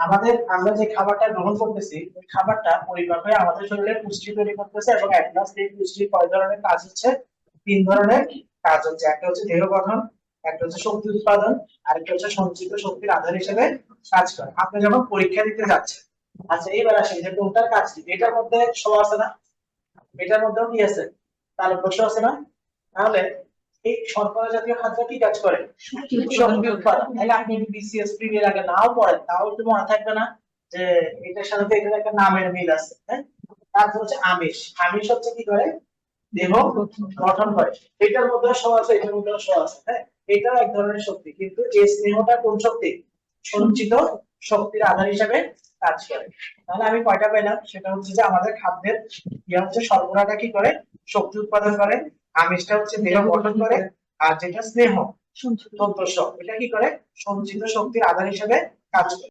আমাদের, আমরা যে খাবারটা গ্রহণ করতেছি, ওই খাবারটা পরিপাক হয়ে আমাদের শরীরে পুষ্টি তৈরি করতেছে এবং গ্লাস এই পুষ্টির কয় ধরনের কাজ হচ্ছে? তিন ধরনের কাজ হচ্ছে। একটা হচ্ছে দেহ গঠন, একটা হচ্ছে শক্তি উৎপাদন, আর একটা হচ্ছে সঞ্চিত শক্তির আধার হিসেবে কাজ করে। আপনি যখন পরীক্ষা দিতে যাচ্ছেন আচ্ছা এইবার আসেন যে কোনটার কাজ কি? এটার মধ্যে শো আছে না? এটার মধ্যেও কি আছে? তাহলে প্রশ্ন আছে না? তাহলে এই শর্করা জাতীয় খাদ্য কি কাজ করে? শক্তি উৎপাদন তাহলে আপনি বিসিএস প্রিমিয়ার আগে নাও পড়েন, তাও একটু মনে থাকবে না যে এটার সাথে এটার একটা নামের মিল আছে হ্যাঁ? তারপর হচ্ছে আমিষ। আমিষ হচ্ছে কি করে? দেহ গঠন করে। এটার মধ্যে সহ আছে, এটার মধ্যে সহ আছে হ্যাঁ? এটাও এক ধরনের শক্তি, কিন্তু এই স্নেহটা কোন শক্তি? সঞ্চিত শক্তির আধার হিসাবে কাজ করে। তাহলে আমি কয়টা পেলাম? সেটা হচ্ছে যে আমাদের খাদ্যের ইয়ে হচ্ছে শর্করাটা কি করে? শক্তি উৎপাদন করে আমিষটা হচ্ছে দেহ গঠন করে আর যেটা স্নেহ তন্ত্রশ এটা কি করে? সঞ্চিত শক্তির আধার হিসেবে কাজ করে।